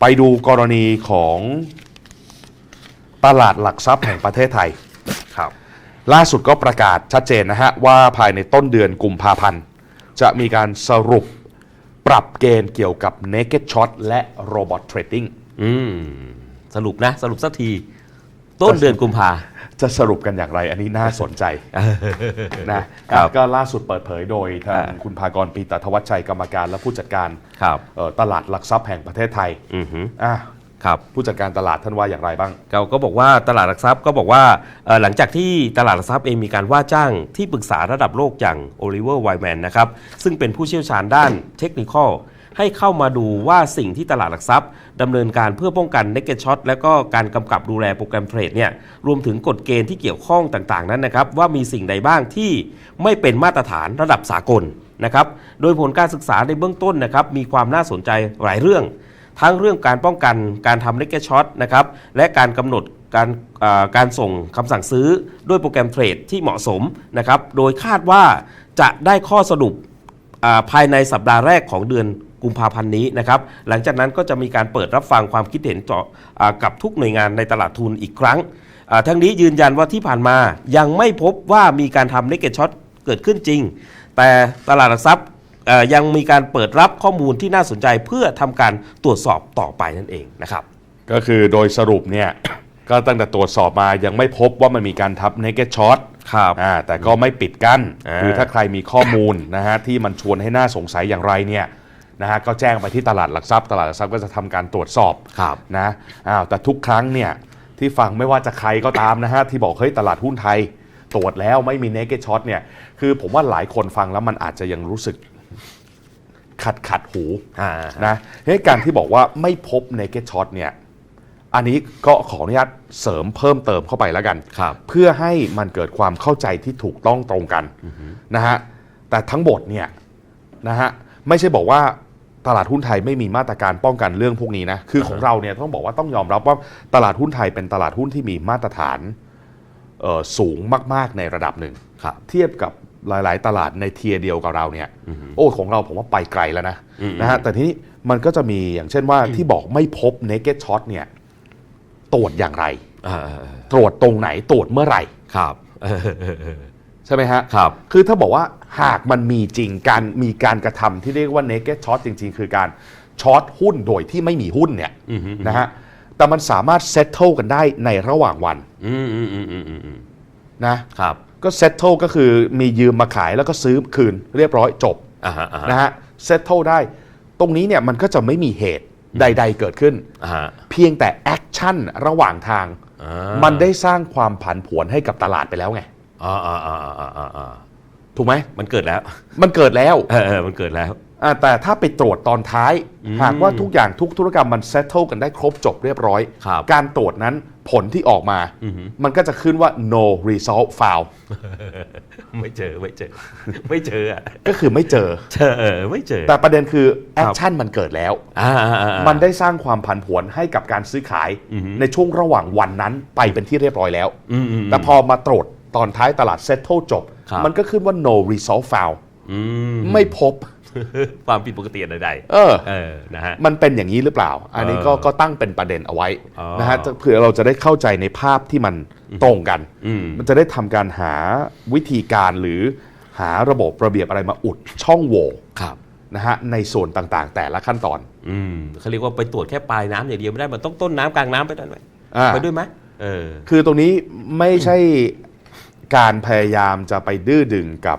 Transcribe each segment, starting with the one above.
ไปดูกรณีของตลาดหลักทรัพย์แห่งประเทศไทย ครับ ล่าสุดก็ประกาศชัดเจนนะฮะ ว่าภายในต้นเดือนกุมภาพันธ์ จะมีการสรุปปรับเกณฑ์เกี่ยวกับ naked shot และ robot trading อืม สรุปนะ สรุปสักที ต้นเดือนกุมภา จะสรุปกันอย่างไร อันนี้น่าสนใจนะครับก็ล่าสุดเปิดเผยโดยทางอ่าคุณพากรปีตธวัชชัยกรรมการและผู้จัดการครับเอ่อตลาดหลักทรัพย์แห่งประเทศไทยอือฮึอะครับผู้จัดการตลาดท่านว่าอย่างไรบ้างเราก็บอกว่าตลาดหลักทรัพย์ก็บอกว่าเอ่อหลังจากที่ตลาดหลักทรัพย์เองมีการว่าจ้างที่ปรึกษาระดับโลกอย่างโอลิเวอร์ไวแมนนะครับซึ่งเป็นผู้เชี่ยวชาญด้านเทคนิคอล ให้เข้ามาดูว่าสิ่งที่ตลาดหลักทรัพย์ดำเนินการเพื่อป้องกัน n น k e d Shot และก็การกำกับดูแลโปรแกรมเทรดเนี่ยรวมถึงกฎเกณฑ์ที่เกี่ยวข้องต่างๆนั้นนะครับว่ามีสิ่งใดบ้างที่ไม่เป็นมาตรฐานระดับสากลนะครับโดยผลการศึกษาในเบื้องต้นนะครับมีความน่าสนใจหลายเรื่อง ทั้งเรื่องการป้องกันการทำ n น k e d Shot นะครับและการกำหนดการการส่งคำสั่งซื้อด้วยโปรแกรมเทรดที่เหมาะสมนะครับโดยคาดว่าจะได้ข้อสรุปภายในสัปดาห์แรกของเดือน กุมภาพันธ์นี้นะครับหลังจากนั้นก็จะมีการเปิดรับฟังความคิดเห็นต่ออากับทุกหน่วยงานในตลาดทุนอีกครั้งอ่าทั้งนี้ยืนยันว่าที่ผ่านมายังไม่พบว่ามีการทำ n น k e d Shot เกิดขึ้นจริง แต่ตลาดหลักทรัพย์เอ่อยังมีการเปิดรับข้อมูลที่น่าสนใจเพื่อทำการตรวจสอบต่อไปนั่นเองนะครับ ก็คือโดยสรุปเนี่ยก็ตั้งแต่ตรวจสอบมายังไม่พบว่ามันมีการทับ naked shot ครับอ่าแต่ก็ไม่ปิดกั้นอ่าคือถ้าใครมีข้อมูลนะฮะที่มันชวนให้น่าสงสัยอย่างไรเนี่ย นะฮะก็แจ้งไปที่ตลาดหลักทรัพย์ ตลาดหลักทรัพย์ก็จะทำการตรวจสอบครับนะอ้าวแต่ทุกครั้งเนี่ยที่ฟังไม่ว่าจะใครก็ตามนะฮะที่บอกเฮ้ยตลาดหุ้นไทยตรวจแล้วไม่มี naked shot เนี่ยคือผมว่าหลายคนฟังแล้วมันอาจจะยังรู้สึกขัดขัดหูอ่านะเหตุการที่บอกว่าไม่พบ naked shot เนี่ยอันนี้ก็ขออนุญาตเสริมเพิ่มเติมเข้าไปแล้วกันครับเพื่อให้มันเกิดความเข้าใจที่ถูกต้องตรงกันนะฮะแต่ทั้งหมดเนี่ยนะฮะไม่ใช่บอกว่า ตลาดหุ้นไทยไม่มีมาตรการป้องกันเรื่องพวกนี้นะ คือของเราเนี่ยต้องบอกว่าต้องยอมรับว่าตลาดหุ้นไทยเป็นตลาดหุ้นที่มีมาตรฐานเอ่อสูงมาก ๆในระดับหนึ่งครับเทียบกับหลาย ๆ ตลาดในเทียร์เดียวกับเราเนี่ย โอ้ของเราผมว่าไปไกลแล้วนะอืมนะฮะแต่ทีนี้มันก็จะมีอย่างเช่นว่าที่บอกไม่พบ naked shot เนี่ยตรวจอย่างไรอ่าตรวจตรงไหนตรวจเมื่อไหร่ครับ ใช่ไหมฮะครับ คือถ้าบอกว่าหากมันมีจริงการมีการกระทำที่เรียกว่า naked shot จริง ๆ คือการช็อตหุ้นโดยที่ไม่มีหุ้นเนี่ยอือฮึนะฮะแต่มันสามารถ settle กันได้ในระหว่างวันอืมอืมอืมอืมอืมอืมนะครับก็ settle ก็คือมียืมมาขายแล้วก็ซื้อคืนเรียบร้อยจบอ่าฮะอ่าฮะนะฮะ settle ได้ ตรงนี้เนี่ยมันก็จะไม่มีเหตุใด ๆ เกิดขึ้นอ่าฮะเพียงแต่ action ระหว่างทางอ่ามันได้สร้างความผันผวนให้กับตลาดไปแล้วไง อ่าอ่าอ่าอ่าอ่าอ่าถูกไหมมันเกิดแล้ว มันเกิดแล้วเออเออมันเกิดแล้ว อ่าแต่ถ้าไปตรวจตอนท้าย อืมหากว่าทุกอย่างทุกธุรกรรมมัน settle กันได้ครบจบเรียบร้อย ครับการตรวจนั้นผลที่ออกมา อือหือ มันก็จะขึ้นว่า no result found ไม่เจอไม่เจอ ไม่เจออะก็คือไม่เจอ เจอเออไม่เจอแต่ประเด็นคือ action มันเกิดแล้วอ่าอ่าอ่าอ่า มันได้สร้างความผันผวนให้กับการซื้อขายอือหือในช่วงระหว่างวันนั้นไปเป็นที่เรียบร้อยแล้ว อืมอืมแต่พอมาตรวจ ตอนท้ายตลาด settle จบ ครับ มันก็ขึ้นว่า no result found อืม ไม่พบ ความผิดปกติใดเออ ๆเออนะฮะ มันเป็นอย่างนี้หรือเปล่า อันนี้ก็เออก็ตั้งเป็นประเด็นเอาไว้อ๋อ นะฮะจะเผื่อเราจะได้เข้าใจในภาพที่มันตรงกัน อืม มันจะได้ทำการหาวิธีการหรือหาระบบระเบียบอะไรมาอุดช่องโหว่ครับ นะฮะในส่วนต่างๆ แต่ละขั้นตอนอืมเขาเรียกว่าไปตรวจแค่ปลายน้ำอย่างเดียวไม่ได้ มันต้องต้นน้ำกลางน้ำไปด้วยไหมอ่าไปด้วยไหมเออ คือตรงนี้ไม่ใช่ การพยายามจะไปดื้อดึงกับ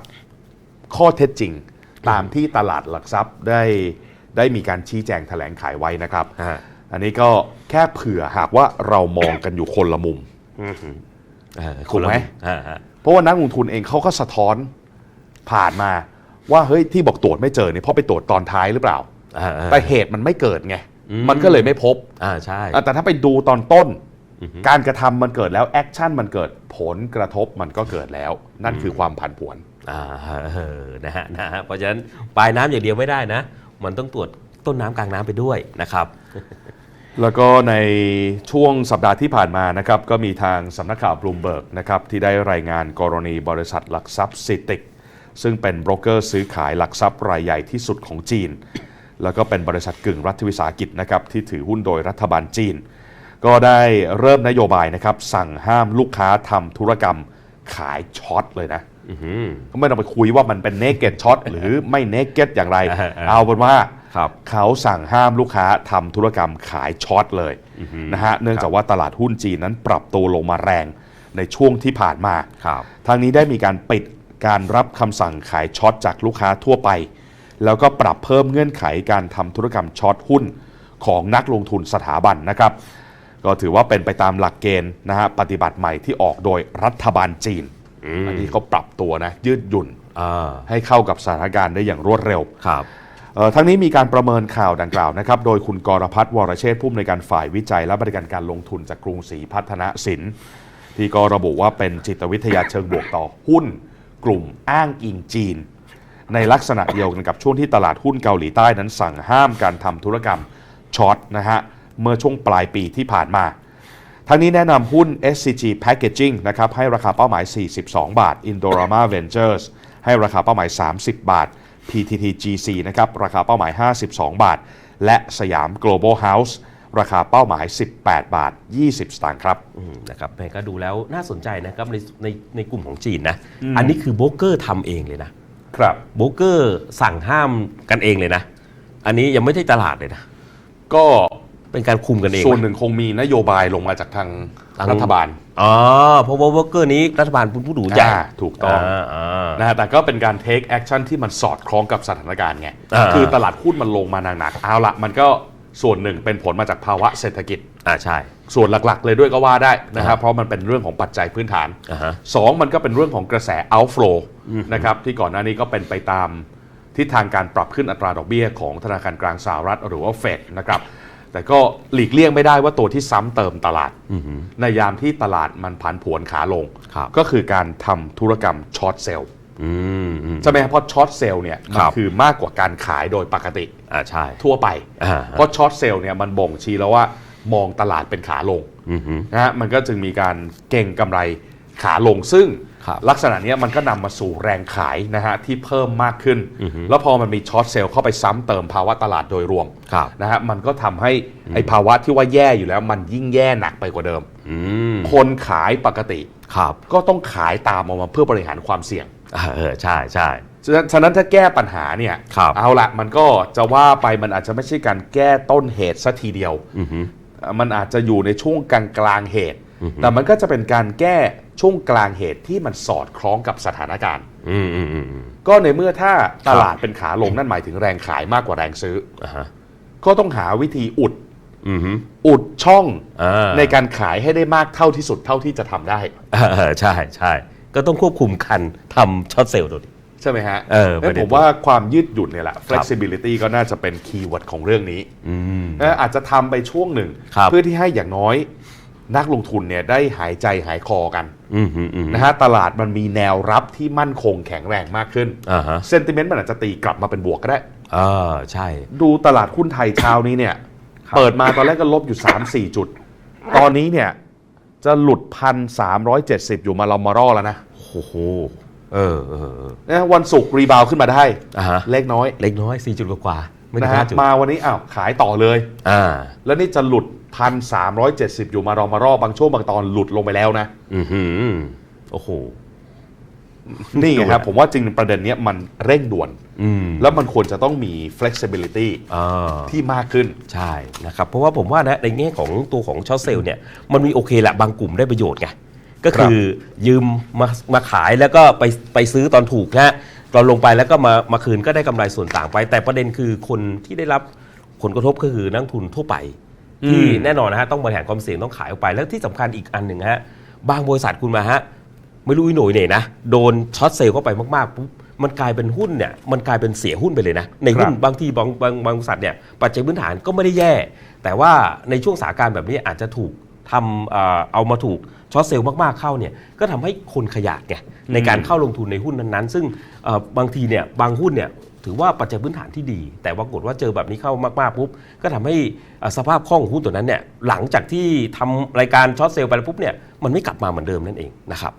ข้อเท็จจริง ตามที่ตลาดหลักทรัพย์ได้ได้มีการชี้แจงแถลงขายไว้นะครับฮะอันนี้ก็แค่เผื่อหากว่าเรามองกันอยู่คนละมุมเออถูกไหมอ่าฮะเพราะว่านักลงทุนเองเขาก็สะท้อนผ่านมาว่าเฮ้ยที่บอกตรวจไม่เจอเนี่ยเพราะไปตรวจตอนท้ายหรือเปล่าอ่าแต่เหตุมันไม่เกิดไงอืมมันก็เลยไม่พบอ่าใช่อะแต่ถ้าไปดูตอนต้น การกระทำมันเกิดแล้วแอคชั่นมันเกิดผลกระทบมันก็เกิดแล้ว นั่นคือความผันผวนอ่าเออนะฮะนะฮะเพราะฉะนั้นปลายน้ำอย่างเดียวไม่ได้นะ มันต้องตรวจต้นน้ำกลางน้ำไปด้วยนะครับ แล้วก็ในช่วงสัปดาห์ที่ผ่านมานะครับก็มีทางสำนักข่าวบลูมเบิร์กนะครับที่ได้รายงานกรณีบริษัทหลักทรัพย์ซิติกซึ่งเป็นโบรกเกอร์ซื้อขายหลักทรัพย์รายใหญ่ที่สุดของจีน แล้วก็เป็นบริษัทกึ่งรัฐวิสาหกิจนะครับที่ถือหุ้นโดยรัฐบาลจีน ก็ได้เริ่มนโยบายนะครับ สั่งห้ามลูกค้าทำธุรกรรมขายช็อตเลยนะอื้อหือ ก็ไม่ต้องไปคุยว่ามันเป็นเนกเก็ตช็อตหรือไม่เนกเก็ตอย่างไร อ่าอ่าเอาเป็นว่าครับ เขาสั่งห้ามลูกค้าทำธุรกรรมขายช็อตเลยนะฮะเนื่องจากว่าตลาดหุ้นจีนนั้นปรับตัวลงมาแรงในช่วงที่ผ่านมา ครับ ทางนี้ได้มีการปิดการรับคำสั่งขายช็อตจากลูกค้าทั่วไป แล้วก็ปรับเพิ่มเงื่อนไขการทำธุรกรรมช็อตหุ้นของนักลงทุนสถาบันนะครับ ก็ถือว่าเป็นไปตามหลักเกณฑ์นะฮะปฏิบัติใหม่ที่ออกโดยรัฐบาลจีน อันนี้เขาปรับตัวนะยืดหยุ่นอ่าให้เข้ากับสถานการณ์ได้อย่างรวดเร็วครับเอ่อทั้งนี้มีการประเมินข่าวดังกล่าวนะครับ โดยคุณกรพัฒน์วรเชษฐ์ผู้อำนวยการฝ่ายวิจัย และบริการการลงทุนจากกรุงศรีพัฒนสินที่ก็ระบุว่าเป็นจิตวิทยาเชิงบวกต่อหุ้น กลุ่มอ้างอิงจีน ในลักษณะเดียวกันกับช่วงที่ตลาดหุ้นเกาหลีใต้นั้นสั่งห้ามการทำธุรกรรมช็อตนะฮะ เมื่อช่วงปลายปีที่ผ่านมา ทั้งนี้แนะนำหุ้น SCG Packaging นะครับให้ราคาเป้าหมาย 42 บาท Indorama Ventures ให้ราคาเป้าหมาย 30 บาท PTTGC นะครับราคาเป้าหมาย 52 บาท และสยาม Global House ราคาเป้าหมาย 18 บาท 20 สตางค์ครับอืมนะครับแม่ก็ดูแล้วน่าสนใจนะครับในในในกลุ่มของจีนนะ อันนี้คือโบรกเกอร์ทำเองเลยนะ ครับโบรกเกอร์สั่งห้ามกันเองเลยนะ อันนี้ยังไม่ได้ตลาดเลยนะ ก็ เป็นการคุมกันเองส่วนนะหนึ่งคงมีนโยบายลงมาจากทางทางรัฐบาลอ๋อเพราะว่าโบรกเกอร์นี้รัฐบาลเป็นผู้ดูใหญ่อ่าถูกต้องาอ่านะฮะแต่ก็เป็นการ take action ที่มันสอดคล้องกับสถานการณ์ไงอ่าคือตลาดหุ้นมันลงมาหนักๆเอาละมันก็ส่วนหนึ่งเป็นผลมาจากภาวะเศรษฐกิจอ่าใช่ ส่วนหลักๆ เลยด้วยก็ว่าได้นะครับอ่าเพราะมันเป็นเรื่องของปัจจัยพื้นฐานอ่าฮะสองมันก็เป็นเรื่องของกระแส outflow นะครับที่ก่อนหน้านี้ก็เป็นไปตามทิศทางการปรับขึ้นอัตราดอกเบี้ยของธนาคารกลางสหรัฐหรือว่าเฟดนะครับ แต่ก็หลีกเลี่ยงไม่ได้ว่าตัวที่ซ้ำเติมตลาด ในยามที่ตลาดมันผันผวนขาลง ครับก็คือการทำธุรกรรมช็อตเซลล์อืมอืม ใช่ไหมครับเพราะช็อตเซลล์เนี่ยมัคนรับ คือมากกว่าการขายโดยปกติอ่าใช่ ทั่วไป อ่าเพราะช็อตเซลล์เนี่ยมันบ่งชี้แล้วว่ามองตลาดเป็นขาลง อือฮึนะฮะมันก็จึงมีการเก่งกำไรขาลงซึ่งครับ ลักษณะเนี้ยมันก็นำมาสู่แรงขายนะฮะที่เพิ่มมากขึ้นอือฮึแล้วพอมันมีช็อตเซลล์เข้าไปซ้ำเติมภาวะตลาดโดยรวมครับนะฮะมันก็ทำให้ไอ้ภาวะที่ว่าแย่อยู่แล้วมันยิ่งแย่หนักไปกว่าเดิมอืมคนขายปกติครับก็ต้องขายตามออกมาเพื่อบริหารความเสี่ยงอ่าเออใช่ใช่ฉะนั้นฉะนั้นถ้าแก้ปัญหาเนี่ยครับเอาละมันก็จะว่าไปมันอาจจะไม่ใช่การแก้ต้นเหตุสัทีเดียวอือฮึเอ่อมันอาจจะอยู่ในช่วงกลางกลางๆเหตุ แต่มันก็จะเป็นการแก้ช่วงกลางเหตุที่มันสอดคล้องกับสถานการณ์อืมอืมอืมอืมก็ในเมื่อถ้าตลาดเป็นขาลงนั่นหมายถึงแรงขายมากกว่าแรงซื้ออ่าฮะก็ต้องหาวิธีอุดอือฮึอุดช่องอ่าในการขายให้ได้มากเท่าที่สุดเท่าที่จะทำได้เออเออใช่ใช่ก็ต้องควบคุมคันทำช็อตเซลล์ดูดิใช่ไหมฮะเอองั้นประเด็นผมว่าความยืดหยุ่นเนี่ยแหละ flexibility ก็น่าจะเป็นคีย์เวิร์ดของเรื่องนี้อืมนะอาจจะทำไปช่วงหนึ่งครับเพื่อที่ให้อย่างน้อย นักลงทุนเนี่ยได้หายใจหายคอกันอืมอืมอืมนะฮะตลาดมันมีแนวรับที่มั่นคงแข็งแรงมากขึ้นอ่าฮะเซนติเมนต์มันอาจจะตีกลับมาเป็นบวกก็ได้เออใช่ ดูตลาดหุ้นไทยเช้านี้เนี่ยครับเปิดมาตอนแรกก็ลบอยู่ 3-4 จุด ตอนนี้เนี่ยจะหลุดพันสามร้อยเจ็ดสิบอยู่มาลอมารอแล้วนะโอ้โหเออเออเออนะวันศุกร์รีบาวด์ขึ้นมาได้อ่าฮะเล็กน้อย เล็กน้อยสี่จุดกว่าๆไม่ถึนะงฮะห้าจุดมาวันนี้อ้าวขายต่อเลย อ่า แล้วนี่จะหลุด พันสามร้อยเจ็ดสิบอยู่มารอมารอบางช่วงบางตอนหลุดลงไปแล้วนะ อือหือโอ้โห นี่ไงครับ ผมว่าจริงประเด็นเนี้ยมันเร่งด่วนอืมแล้วมันควรจะต้องมี flexibility อ่าที่มากขึ้น ใช่นะครับ เพราะว่าผมว่านะในแง่ของตัวของช็อตเซลล์เนี่ย มันมีโอเคแหละบางกลุ่มได้ประโยชน์ไง ก็คือยืมมามาขายแล้วก็ไปไปซื้อตอนถูกนะตอนลงไปแล้วก็มามาคืนก็ได้กำไรส่วนต่างไป แต่ประเด็นคือคนที่ได้รับผลกระทบก็คือนักลงทุนทั่วไป ที่อืมแน่นอนนะฮะต้องบริหารความเสี่ยงต้องขายออกไป แล้วที่สำคัญอีกอันหนึ่งฮะบางบริษัทคุณมาฮะไม่รู้อีโหน่ยเนี่ยนะโดนช็อตเซลล์เข้าไปมากๆปุ๊บมันกลายเป็นหุ้นเนี่ยมันกลายเป็นเสียหุ้นไปเลยนะ ในหุ้นครับบางทีบางบางบางบริษัทเนี่ยปัจจัยพื้นฐานก็ไม่ได้แย่ แต่ว่าในช่วงสถานการณ์แบบนี้อาจจะถูกทำเอ่อเอามาถูกช็อตเซลล์มากๆเข้าเนี่ยก็ทำให้คนขยาดไงในการเข้าลงทุนในหุ้นนั้นๆ ซึ่งเอ่อบางทีเนี่ยบางหุ้นเนี่ย ถือว่าปัจจัยพื้นฐานที่ดี แต่ปรากฏว่าเจอแบบนี้เข้ามากๆปุ๊บก็ทำให้สภาพคล่องของหุ้นตัวนั้นเนี่ยหลังจากที่ทำรายการช็อตเซลล์ไปแล้วปุ๊บเนี่ยมันไม่กลับมาเหมือนเดิมนั่นเองนะครับ